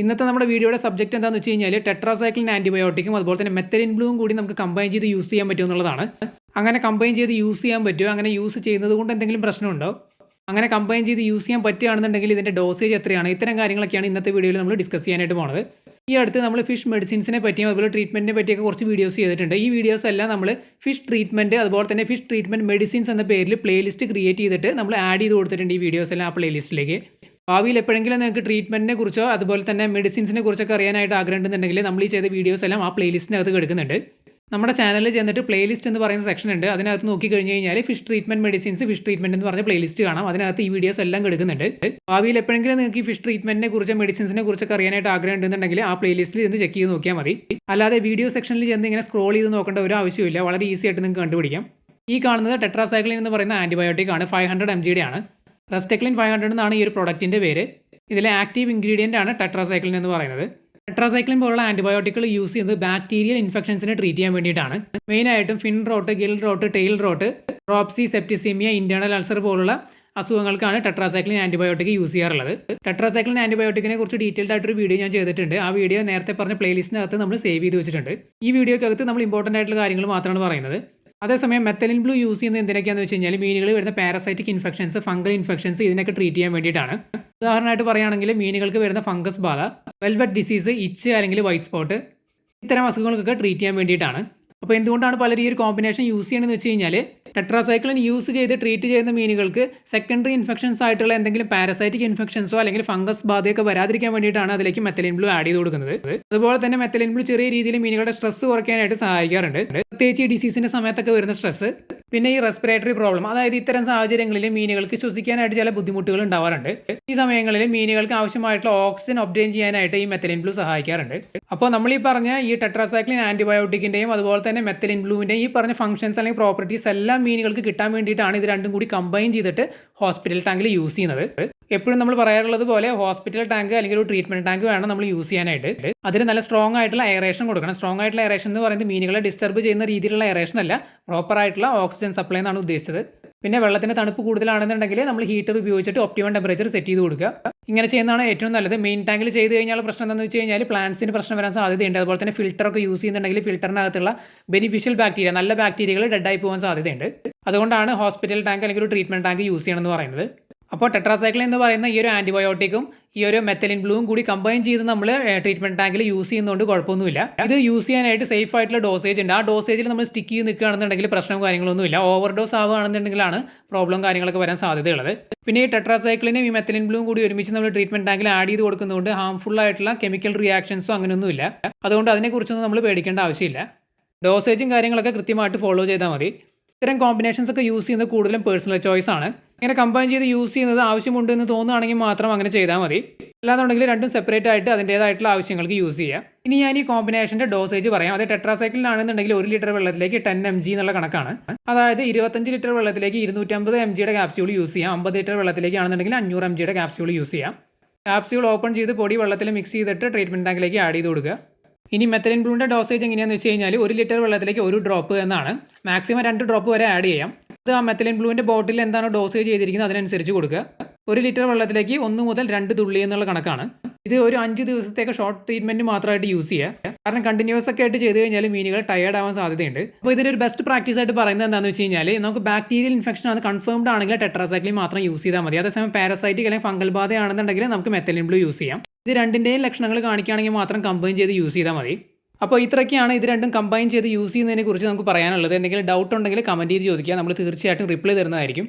ഇന്നത്തെ നമ്മുടെ വീഡിയോയുടെ സബ്ജക്റ്റ് എന്താണെന്ന് വെച്ച് കഴിഞ്ഞാൽ ടെട്രാസൈക്ലിൻ ആന്റിബയോട്ടിക്കും അതുപോലെ തന്നെ മെത്തലിൻ ബ്ലൂവും കൂടി നമുക്ക് കമ്പൈൻ ചെയ്ത് യൂസ് ചെയ്യാൻ പറ്റും എന്നുള്ളതാണ്. അങ്ങനെ കമ്പൈൻ ചെയ്ത് യൂസ് ചെയ്യാൻ പറ്റുമോ? അങ്ങനെ യൂസ് ചെയ്യുന്നത് കൊണ്ട് എന്തെങ്കിലും പ്രശ്നമുണ്ടോ? അങ്ങനെ കമ്പൈൻ ചെയ്ത് യൂസ് ചെയ്യാൻ പറ്റുകയാണെന്നുണ്ടെങ്കിൽ ഇതിന്റെ ഡോസേജ് എത്രയാണ്? ഇത്തരം കാര്യങ്ങളൊക്കെയാണ് ഇന്നത്തെ വീഡിയോയിൽ നമ്മൾ ഡിസ്കസ് ചെയ്യാനായിട്ട് പോണത്. ഈ അടുത്ത് നമ്മൾ ഫിഷ് മെഡിസിൻസിനെ പറ്റിയും അതുപോലെ ട്രീറ്റ്മെന്റിനെ പറ്റിയൊക്കെ കുറച്ച് വീഡിയോസ് ചെയ്തിട്ടുണ്ട്. ഈ വീഡിയോസ് എല്ലാം നമ്മൾ ഫിഷ് ട്രീറ്റ്മെന്റ് അതുപോലെ തന്നെ ഫിഷ് ട്രീറ്റ്മെന്റ് മെഡിസിൻസ് എന്ന പേരിൽ പ്ലേലിസ്റ്റ് ക്രിയേറ്റ് ചെയ്തിട്ട് നമ്മൾ ആഡ് ചെയ്ത് കൊടുത്തിട്ടുണ്ട് ഈ വീഡിയോസ് എല്ലാം ആ പ്ലേലിസ്റ്റിലേക്ക് ഭാവിയിൽ എപ്പോഴെങ്കിലും നിങ്ങൾക്ക് ട്രീറ്റ്മെന്റിനെ കുറിച്ചോ അതുപോലെ തന്നെ മെഡിസിൻസിനെ കുറിച്ചൊക്കെ അറിയാനായിട്ട് ആഗ്രഹമുണ്ടെന്നുണ്ടെങ്കിൽ നമ്മൾ ഈ ചെയ്ത വീഡിയോസ് എല്ലാം ആ പ്ലേലിസ്റ്റിനകത്ത് കിടക്കുന്നുണ്ട്. നമ്മുടെ ചാനലിൽ ചെന്നിട്ട് പ്ലേലിസ്റ്റ് എന്ന് പറയുന്ന സെക്ഷൻ ഉണ്ട്. അതിനകത്ത് നോക്കി കഴിഞ്ഞ് കഴിഞ്ഞാൽ fish treatment medicines fish treatment എന്ന് പറഞ്ഞ പ്ലേലിസ്റ്റ് കാണാം. അതിനകത്ത് ഈ വീഡിയോസ് എല്ലാം കിടക്കുന്നുണ്ട്. ഭാവിയിൽ എപ്പോഴെങ്കിലും നിങ്ങൾക്ക് ഈ ഫിഷ് ട്രീറ്റ്മെന്റിനെ കുറിച്ച് മെഡിസിൻസിനെ കുറിച്ചൊക്കെ അറിയാനായിട്ട് ആഗ്രഹം ഉണ്ടെന്നുണ്ടെങ്കിൽ ആ പ്ലേലിസ്റ്റിൽ ചെന്ന് ചെക്ക് ചെയ്ത് നോക്കിയാൽ മതി. അല്ലാതെ വീഡിയോ സെക്ഷനിൽ ചെന്ന് ഇങ്ങനെ സ്ക്രോൾ ചെയ്ത് നോക്കേണ്ട ഒരു ആവശ്യമില്ല വളരെ ഈസി ആയിട്ട് നിങ്ങൾക്ക് കണ്ടുപിടിക്കാം. ഈ കാണുന്നത് ടെട്രാസൈക്ലിൻ എന്ന് പറയുന്ന ആന്റിബയോട്ടിക് ആണ്. ഫൈവ് ഹൺഡ്രഡ് എം ജിയുടെ ആണ് റെസ്റ്റെക്ലിൻ ഫൈവ് ഹൺഡ്രഡ് എന്നാണ് ഈ ഒരു പ്രൊഡക്റ്റിന്റെ പേര്. ഇതിലെ ആക്റ്റീവ് ഇൻഗ്രീഡിയന്റ് ആണ് ടെട്രാസൈക്ലിൻ എന്ന് പറയുന്നത്. ടെട്രാസൈക്ലിൻ പോലുള്ള ആന്റിബയോട്ടിക്കുകൾ യൂസ് ചെയ്യുന്നത് ബാക്ടീരിയൽ ഇൻഫെക്ഷൻസിനെ ട്രീറ്റ് ചെയ്യാൻ വേണ്ടിയിട്ടാണ്. മെയിനായിട്ടും fin rot gill rot tail rot dropsy septicaemia internal ulcer പോലുള്ള അസുഖങ്ങൾക്കാണ് ടെട്രാസൈക്ലിൻ ആന്റിബയോട്ടിക് യൂസ് ചെയ്യാറുള്ളത്. ടെട്രാസൈക്ലിൻ ആന്റിബയോട്ടിക്കിനെ കുറിച്ച് ഡീറ്റെയിൽഡ് ആയിട്ടൊരു വീഡിയോ ഞാൻ ചെയ്തിട്ടുണ്ട്. ആ വീഡിയോ നേരത്തെ പറഞ്ഞ പ്ലേലിസ്റ്റിനകത്ത് നമ്മൾ സേവ് ചെയ്ത് വെച്ചിട്ടുണ്ട്. ഈ വീഡിയോക്കകത്ത് നമ്മൾ ഇമ്പോർട്ടന്റ് ആയിട്ടുള്ള കാര്യങ്ങൾ മാത്രമാണ് പറയുന്നത്. അതേസമയം മെത്തലിൻ ബ്ലൂ യൂസ് ചെയ്യുന്നത് എന്തിനൊക്കെയാണെന്ന് വെച്ച് കഴിഞ്ഞാൽ മീനുകളിൽ വരുന്ന പാരസൈറ്റിക് ഇൻഫെക്ഷൻസ് ഫംഗൽ ഇൻഫെക്ഷൻസ് ഇതിനൊക്കെ ട്രീറ്റ് ചെയ്യാൻ വേണ്ടിയിട്ടാണ്. ഉദാഹരണമായിട്ട് പറയുകയാണെങ്കിൽ മീനുകൾക്ക് വരുന്ന ഫംഗസ് ബാധ വെൽവെറ്റ് ഡിസീസ് ഇച്ച് അല്ലെങ്കിൽ വൈറ്റ് സ്പോട്ട് ഇത്തരം അസുഖങ്ങൾക്കൊക്കെ ട്രീറ്റ് ചെയ്യാൻ വേണ്ടിയിട്ടാണ്. അപ്പോൾ എന്തുകൊണ്ടാണ് പലരും ഈ ഒരു കോമ്പിനേഷൻ യൂസ് ചെയ്യണമെന്ന് വെച്ച് കഴിഞ്ഞാൽ ടെട്രാസൈക്ലിൻ യൂസ് ചെയ്ത് ട്രീറ്റ് ചെയ്യുന്ന മീനുകൾക്ക് സെക്കൻഡറി ഇൻഫെക്ഷൻസ് ആയിട്ടുള്ള എന്തെങ്കിലും പാരസൈറ്റിക് ഇൻഫെക്ഷൻസോ അല്ലെങ്കിൽ ഫംഗസ് ബാധയൊക്കെ വരാതിരിക്കാൻ വേണ്ടിയിട്ടാണ് അതിലേക്ക് മെത്തലിൻ ബ്ലൂ ആഡ് ചെയ്ത് കൊടുക്കുന്നത്. അതുപോലെ തന്നെ മെത്തലിൻ ബ്ലൂ ചെറിയ രീതിയിൽ മീനുകളുടെ സ്ട്രെസ് കുറയ്ക്കാനായിട്ട് സഹായിക്കാറുണ്ട്. പ്രത്യേകിച്ച് ഈ ഡിസീസിന്റെ സമയത്തൊക്കെ വരുന്ന സ്ട്രെസ് പിന്നെ ഈ റെസ്പിറേറ്ററി പ്രോബ്ലം അതായത് ഇത്തരം സാഹചര്യങ്ങളിൽ മീനുകൾക്ക് ശ്വസിക്കാനായിട്ട് ചില ബുദ്ധിമുട്ടുകൾ ഉണ്ടാവാറുണ്ട്. ഈ സമയങ്ങളിൽ മീനുകൾക്ക് ആവശ്യമായിട്ടുള്ള ഓക്സിജൻ ഒബ്റ്റെയിൻ ചെയ്യാനായിട്ട് ഈ മെത്തലിൻ ബ്ലൂ സഹായിക്കാറുണ്ട്. അപ്പോൾ നമ്മൾ ഈ പറഞ്ഞ ഈ ടെട്രാസൈക്ലിൻ ആന്റിബയോട്ടിക്കിന്റെയും അതുപോലെ തന്നെ മെത്തലിൻ ബ്ലൂവിന്റെയും ഈ പറഞ്ഞ ഫംഗ്ഷൻസ് അല്ലെങ്കിൽ പ്രോപ്പർട്ടീസ് എല്ലാം മീനുകൾക്ക് കിട്ടാൻ വേണ്ടിയിട്ടാണ് ഇത് രണ്ടും കൂടി കമ്പൈൻ ചെയ്തിട്ട് ഹോസ്പിറ്റൽ ടാങ്കിൽ യൂസ് ചെയ്യുന്നത്. എപ്പോഴും നമ്മൾ പറയാറുള്ളത് പോലെ ഹോസ്പിറ്റൽ ടാങ്ക് അല്ലെങ്കിൽ ഒരു ട്രീറ്റ്മെന്റ് ടാങ്ക് വേണം നമ്മൾ യൂസ് ചെയ്യാനായിട്ട്. അതിന് നല്ല സ്ട്രോങ് ആയിട്ടുള്ള എയറേഷൻ കൊടുക്കണം. സ്ട്രോങ് ആയിട്ടുള്ള എയറേഷൻ എന്ന് പറയുന്നത് മീനുകളെ ഡിസ്റ്റർബ് ചെയ്യുന്ന രീതിയിലുള്ള എയറേഷൻ അല്ല. പ്രോപ്പർ ആയിട്ടുള്ള ഓക്സിജൻ സപ്ലൈ എന്നാണ് ഉദ്ദേശിച്ചത്. പിന്നെ വെള്ളത്തിന് തണുപ്പ് കൂടുതലാണെന്നുണ്ടെങ്കിൽ നമ്മൾ ഹീറ്റർ ഉപയോഗിച്ചിട്ട് ഒപ്റ്റിമം ടെമ്പറേച്ചർ സെറ്റ് ചെയ്ത് കൊടുക്കുക. ഇങ്ങനെ ചെയ്യുന്നതാണ് ഏറ്റവും നല്ലത്. മെയിൻ ടാങ്കിൽ ചെയ്ത് കഴിഞ്ഞാൽ പ്രശ്നം എന്താണെന്ന് വെച്ച് കഴിഞ്ഞാൽ പ്ലാന്റ്സിന് പ്രശ്നം വരാൻ സാധ്യതയുണ്ട്. അതുപോലെ തന്നെ ഫിൽറ്റർ ഒക്കെ യൂസ് ചെയ്യുന്നുണ്ടെങ്കിൽ ഫിൽറ്ററിനകത്തുള്ള ബെനിഫിഷ്യൽ ബാക്ടീരിയ നല്ല ബാക്ടീരിയകൾ ഡെഡായി പോകാൻ സാധ്യതയുണ്ട്. അതുകൊണ്ടാണ് ഹോസ്പിറ്റൽ ടാങ്ക് അല്ലെങ്കിൽ ഒരു ട്രീറ്റ്മെന്റ് ടാങ്ക് യൂസ് ചെയ്യണമെന്ന് പറയുന്നത്. അപ്പോൾ ടെട്രാസൈക്ലിൻ എന്ന് പറയുന്ന ഈ ഒരു ആന്റിബയോട്ടിക്കും ഈ ഒരു മെത്തലിൻ ബ്ലൂവും കൂടി കമ്പൈൻ ചെയ്ത് നമ്മൾ ട്രീറ്റ്മെന്റ് ടാങ്കിൽ യൂസ് ചെയ്യുന്നതുകൊണ്ട് കുഴപ്പമൊന്നുമില്ല. ഇത് യൂസ് ചെയ്യാനായിട്ട് സേഫ് ആയിട്ടുള്ള ഡോസേജ് ഉണ്ട്. ആ ഡോസേജിൽ നമ്മൾ സ്റ്റിക്ക് ചെയ്ത് നിൽക്കുകയാണെന്നുണ്ടെങ്കിൽ പ്രശ്നവും കാര്യങ്ങളൊന്നുമില്ല. ഓവർ ഡോസ് ആവുകയാണെന്നുണ്ടെങ്കിലാണ് പ്രോബ്ലം കാര്യങ്ങളൊക്കെ വരാൻ സാധ്യതയുള്ളത്. പിന്നെ ഈ ടെട്രാസൈക്ലിനും ഈ മെത്തലിൻ ബ്ലൂവും കൂടി ഒരുമിച്ച് നമ്മൾ ട്രീറ്റ്മെന്റ് ടാങ്കിൽ ആഡ് ചെയ്ത് കൊടുക്കുന്നതുകൊണ്ട് ഹാംഫുൾ ആയിട്ടുള്ള കെമിക്കൽ റിയാക്ഷൻസോ അങ്ങനെയൊന്നുമില്ല. അതുകൊണ്ട് അതിനെക്കുറിച്ചൊന്നും നമ്മൾ പേടിക്കേണ്ട ആവശ്യമില്ല. ഡോസേജും കാര്യങ്ങളൊക്കെ കൃത്യമായിട്ട് ഫോളോ ചെയ്താൽ മതി. ഇത്തരം കോമ്പിനേഷൻസ് ഒക്കെ യൂസ് ചെയ്യുന്നത് കൂടുതലും പേഴ്സണൽ ചോയ്സ് ആണ്. ഇങ്ങനെ കമ്പൈൻ ചെയ്ത് യൂസ് ചെയ്യുന്നത് ആവശ്യമുണ്ട് എന്ന് തോന്നുകയാണെങ്കിൽ മാത്രം അങ്ങനെ ചെയ്താൽ മതി. അല്ലാന്നുണ്ടെങ്കിൽ രണ്ടും സെപ്പറേറ്റ് ആയിട്ട് അതിന്റേതായിട്ടുള്ള ആവശ്യങ്ങൾക്ക് യൂസ് ചെയ്യാം. ഇനി ഞാൻ ഈ കോമ്പിനേഷന്റെ ഡോസേജ് പറയാം. അത് ടെട്രാസൈക്കിളിലാണെന്നുണ്ടെങ്കിൽ ഒരു ലിറ്റർ വെള്ളത്തിലേക്ക് ടെൻ എം ജി എന്നുള്ള കണക്കാണ്. അതായത് ഇരുപത്തഞ്ച് ലിറ്റർ വെള്ളത്തിലേക്ക് ഇരുന്നൂറ്റമ്പത് എം ജിയുടെ ക്യാപ്സ്യൂൾ യൂസ് ചെയ്യാം. അമ്പത് ലിറ്റർ വെള്ളത്തിലേക്ക് ആണെന്നുണ്ടെങ്കിൽ അഞ്ഞൂറ് എം ജിയുടെ ക്യാപ്സ്യൂൾ യൂസ് ചെയ്യാം. ക്യാപ്സ്യൂൾ ഓപ്പൺ ചെയ്ത് പൊടി വെള്ളത്തിൽ മിക്സ് ചെയ്തിട്ട് ട്രീറ്റ്മെന്റ് ടാങ്കിലേക്ക് ആഡ് ചെയ്ത് കൊടുക്കുക. ഇനി മെത്തലിൻ ബ്രൂണിന്റെ ഡോസേജ് എങ്ങനെയാണെന്ന് വെച്ച് കഴിഞ്ഞാൽ ഒരു ലിറ്റർ വെള്ളത്തിലേക്ക് ഒരു ഡ്രോപ്പ് എന്നാണ്. മാക്സിമം രണ്ട് ഡ്രോപ്പ് വരെ ആഡ് ചെയ്യാം. ആ മെത്തലിൻ ബ്ലൂവിന്റെ ബോട്ടിൽ എന്താണോ ഡോസേജ് ചെയ്തിരിക്കുന്നത് അതിനനുസരിച്ച് കൊടുക്കുക. ഒരു ലിറ്റർ വെള്ളത്തിലേക്ക് ഒന്ന് മുതൽ രണ്ട് തുള്ളി എന്നുള്ള കണക്കാണ്. ഇത് ഒരു അഞ്ച് ദിവസത്തേക്ക് ഷോർട്ട് ട്രീറ്റ്മെന്റ് മാത്രമായിട്ട് യൂസ് ചെയ്യുക. കാരണം കണ്ടിന്യൂസ് ഒക്കെ ആയിട്ട് ചെയ്ത് കഴിഞ്ഞാൽ മീനുകൾ ടയേർഡ് ആവാൻ സാധ്യതയുണ്ട്. അപ്പോൾ ഇതിന്റെ ഒരു ബെസ്റ്റ് പ്രാക്ടീസ് ആയിട്ട് പറയുന്നത് എന്താണെന്ന് വെച്ച് കഴിഞ്ഞാൽ നമുക്ക് ബാക്ടീരിയൽ ഇൻഫെക്ഷൻ ആണ് കൺഫേംഡ് ആണെങ്കിൽ ടെട്രാസൈക്ലിൻ മാത്രം യൂസ് ചെയ്താൽ മതി. അതേസമയം പാരസൈറ്റിക് അല്ലെങ്കിൽ ഫംഗൽ ബാധയാണെന്നുണ്ടെങ്കിൽ നമുക്ക് മെത്തലിൻ ബ്ലൂ യൂസ് ചെയ്യാം. ഇത് രണ്ടിന്റെയും ലക്ഷണങ്ങൾ കാണിക്കുകയാണെങ്കിൽ മാത്രം കമ്പൈൻ ചെയ്ത് യൂസ് ചെയ്താൽ മതി. അപ്പോൾ ഇത്രയൊക്കെയാണ് ഇത് രണ്ടും കമ്പൈൻ ചെയ്ത് യൂസ് ചെയ്യുന്നതിനെ കുറിച്ച് നമുക്ക് പറയാനുള്ളത്. എന്തെങ്കിലും ഡൗട്ട് ഉണ്ടെങ്കിൽ കമന്റ് ചെയ്ത് ചോദിക്കുക. നമ്മൾ തീർച്ചയായിട്ടും റിപ്ലൈ തരുന്നതായിരിക്കും.